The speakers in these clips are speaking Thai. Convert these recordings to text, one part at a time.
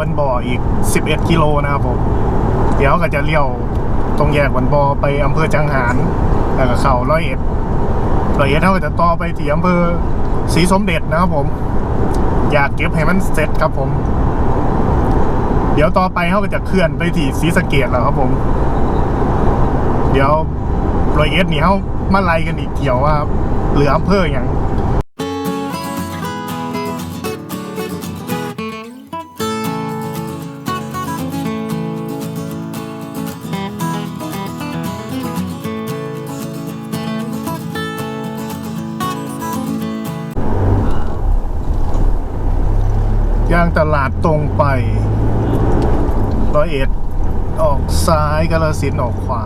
บันบ่ออีก 11 กิโลนะครับผม เดี๋ยวก็จะเลี้ยวตรงแยกบันบ่อไปอำเภอจังหาร แล้วก็เข้าร้อยเอ็ดร้อยเอ็ดเขาก็จะต่อไปที่อำเภอศรีสมเด็จนะครับผม อยากเก็บให้มันเสร็จครับผม เดี๋ยวต่อไปเขาก็จะเคลื่อนไปที่ศรีสะเกดแล้วครับผม เดี๋ยวร้อยเอ็ดนี่เขามาไล่กันอีกเกี่ยวว่าเหลืออำเภออย่างย่าง เอ็ดออกซ้ายกาลสินออกขวา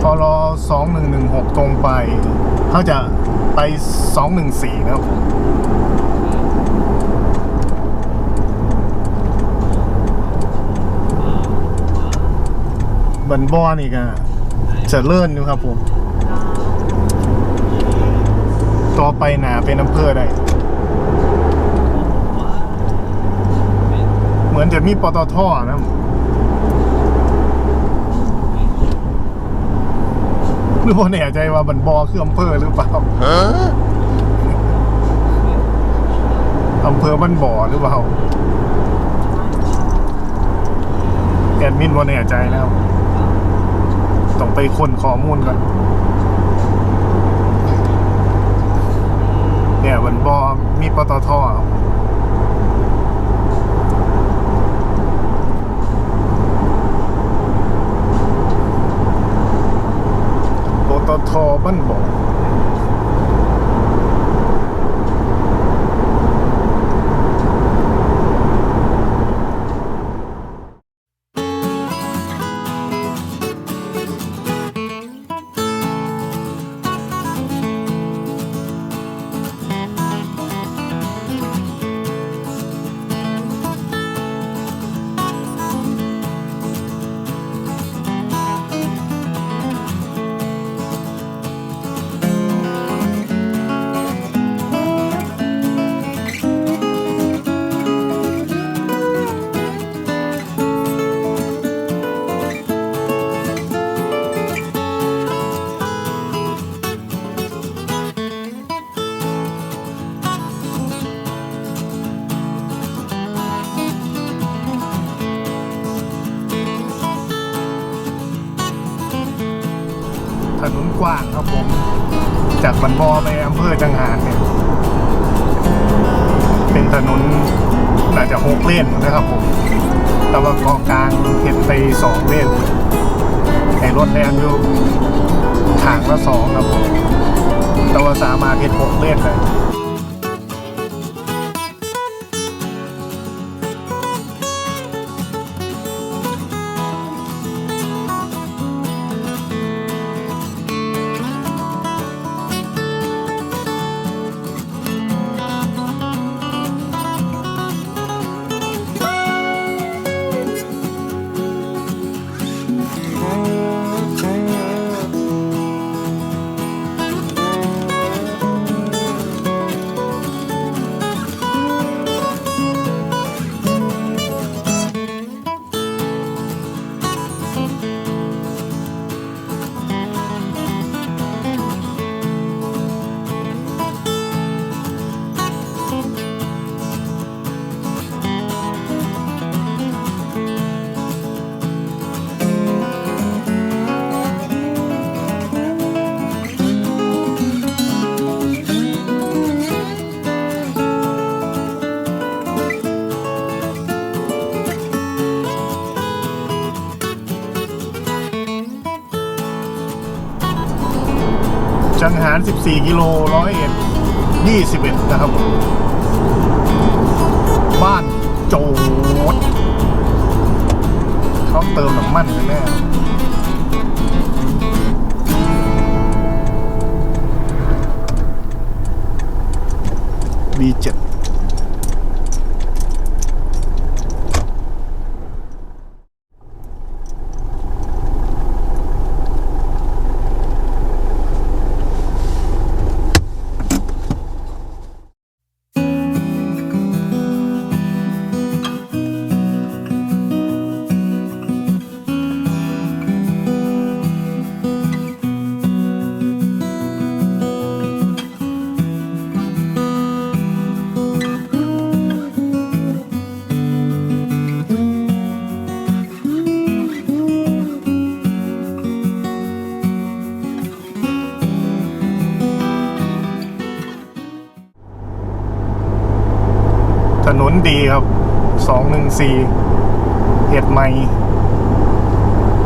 ทรอสองหนึ่งหนึ่งหกตรงไป เขาจะไปสองหนึ่งสี่นะครับบันบอนี่ก็จะเลื่อนอยู่ครับผม ต่อไปหนาเป็นอำเภอได้ เห มือนจะมีปตทนะหรือว่าแน่ใจว่าบันบอคืออำเภอหรือเปล่าอำเภอบันบ่อหรือเปล่าแอดมินว่าแน่ใจนะครับต้องไปค้นข้อมูลกันเนี่ยมันบอมีปตทครับ นนกว้างครับผม จากบันบอไปอำเภอจังหารเนี่ยเป็นถนนน่าจะหกเลนนะครับผม แต่ว่าเกาะกลางเห็นไปสองเลนให้รถแล่นอยู่ทางละสองครับผม แต่ว่าสามารถเห็นหกเลนเลย จังหาร 14 กิโลร้อยเอ็ด21 นะครับผมบ้านโจดเขาเติมน้ำมันแน่แน่ B7 ดี ดีครับสองหนึ่งสี่เห็ดใหม่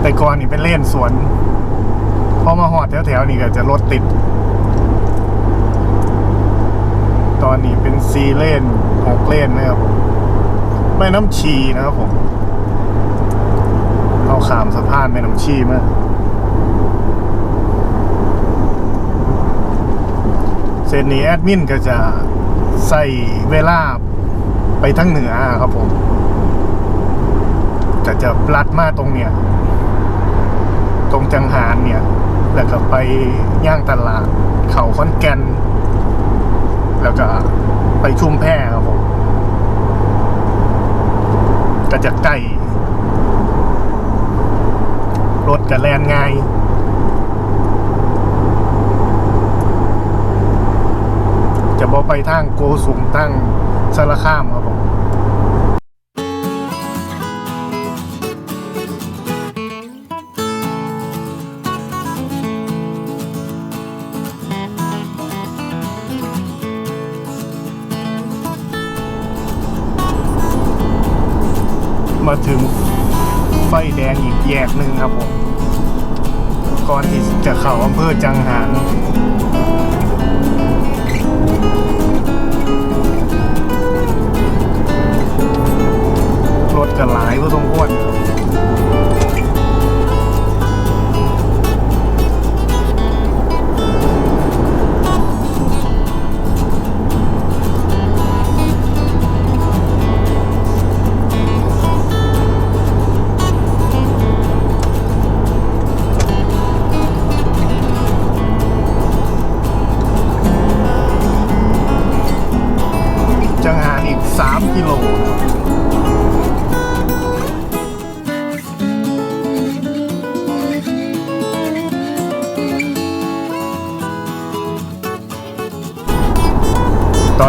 แต่ก่อนนี่เป็นเล่นสวนพอมาหอดแถวๆนี่ก็จะรถติด ตอนนี้เป็นซีเล่นหกเล่นนะครับผมแม่น้ำชีนะครับผมเอาขามสะพานแม่น้ำชีมาเส้นนี้แอดมินก็จะใส่เวลา ไปทั้งเหนือครับผมก็จะลัดมาตรงเนี้ยตรงจังหารเนี่ย แล้วก็ไปย่างตลาด เขาคอนแกน แล้วก็ไปชุมแพครับผมก็จะใกล้รถกับแลนง่ายจะบอไปทางโกสุมทาง สารคามครับผมมาถึงไฟแดงอีกแยกหนึ่งครับผม ก่อนที่จะเข้าอำเภอจังหาร จะหลายพอสมควร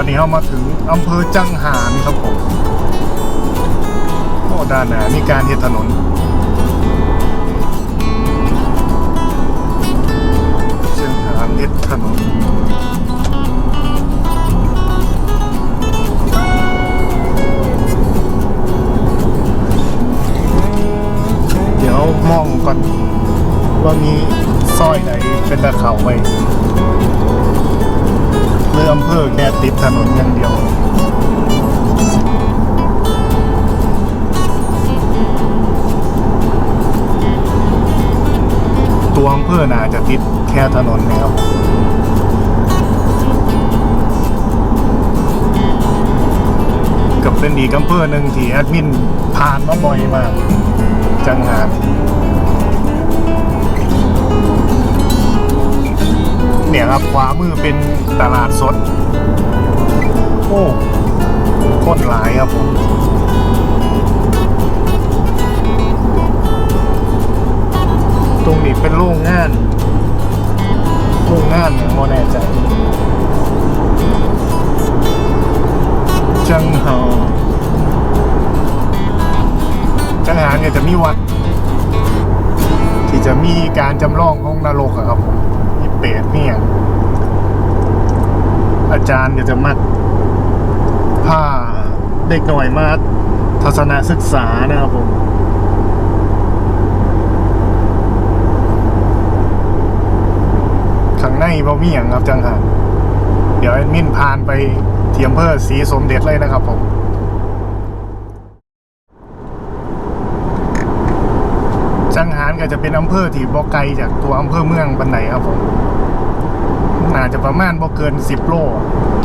อนนี้เรามาถึงอำเภอจังหารครับผมโอ้ด้านหน้ามีการเฮ็ดถนน ถนนอย่างเดียวตัวอำเภอน่าจะติดแค่ถนนนะครับกับเป็นอีกอำเภอหนึ่งที่แอดมินผ่านมาบ่อยมาก จังหารเนี่ยครับขวามือเป็นตลาดสด โอ้โคนหลายครับผมตรงนี้เป็นโรงงาน โรงงานอย่างโมแน่ใจ จังเฮาจังหารเนี่ยจะมีวัด ที่จะมีการจำลองของนรกอะครับผมมีเปรตมีอย่างอาจารย์ก็จะมัดผ้า ด็กหน่อยมาทัศนศึกษานะครับผมข้างในบ่มีอย่างครับจังหารเดี๋ยวแอดมินพานไปเที่อำเภอศรีสมเด็จเลยนะครับผมจังหารก็จะเป็นอำเภอที่บ่ไกลจากตัวอำเภอเมืองบันไดครับผมน่าจะประมาณบ่เกินสิบโล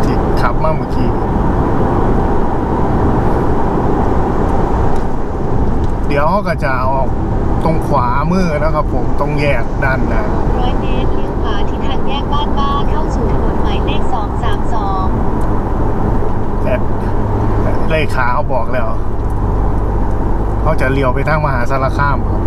ที่ขับมาเมื่อกี้ เดี๋ยวก็จะออกตรงขวามือนะครับผมตรงแยกด้านหน้าร้อยเมตรเลี้ยวขวาที่ทางแยกบ้านบ้านเข้าสู่ถนนหมายเลข232แต่เลขาเขาบอกแล้วเขาจะเลี้ยวไปทางมหาสารคามครับ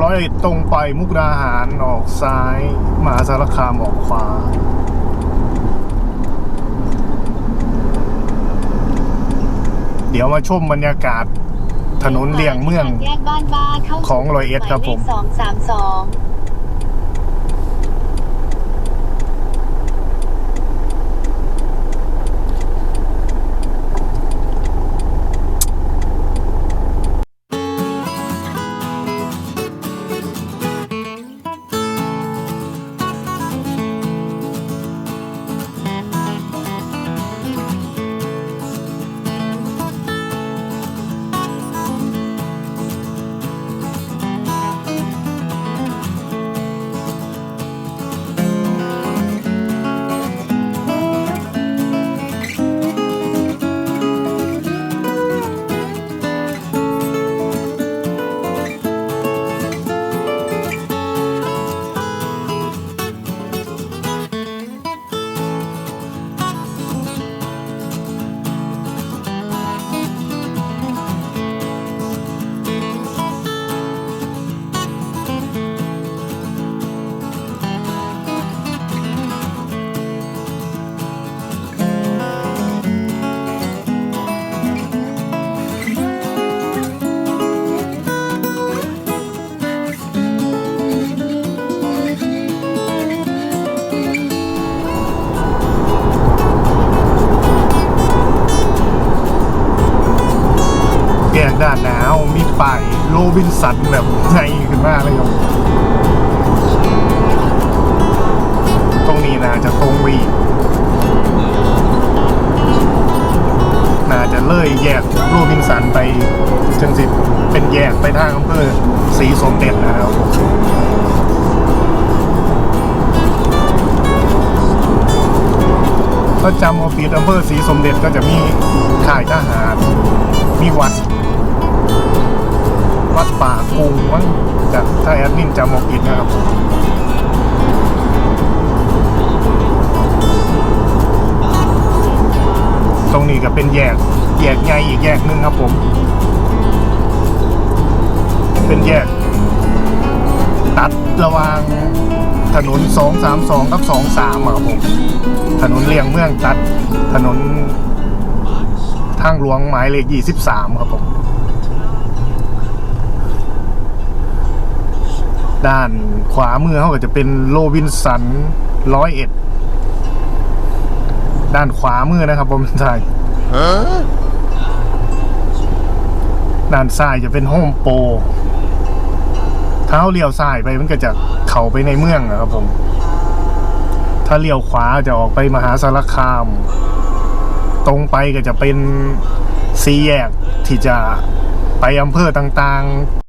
ร้อยเอ็ดตรงไปมุกดาหารออกซ้ายมหาสารคามออกขวา ดี๋ยวมาชมบรรยากาศถนนเลี่ยงเมือง แยกบ้านบ้านเข้าสู่ของร้อยเอ็ดครับผม หายเลข232 บินสันแบบใหญ่ขึ้นมากเลยครับ ตรงนี้นะจะตรงวีน่าจะเลยแยกโรบินสันไปจนสิเป็นแยกไปทางอำเภอสีสมเด็จนะครับถ้าจำว่าปีดอำเภอสีสมเด็จก็จะมีค่ายทหาร มีวัด วัดป่ากุงมั้งจากถ้าแอดมินจำเอาผิดนะครับตรงนี้ก็เป็นแยกแยกใหญ่อีกแยกหนึ่งครับผม เป็นแยก ตัดระหว่างถนน 232กับ23ครับผม ถนนเลี่ยงเมืองตัดถนนทางหลวงหมายเลข 23 ครับผม ด้านขวามือเขาก็จะเป็นโรบินสันร้อยเอ็ดด้านขวามือนะครับผมซ้ายด้านซ้ายจะเป็นโฮมโปรเท้าเลี้ยวซ้ายไปมันก็จะเข้าไปในเมืองนะครับผม ถ้าเลี้ยวขวาจะออกไปมหาสารคาม ตรงไปก็จะเป็นซีแยกที่จะไปอำเภอต่างๆ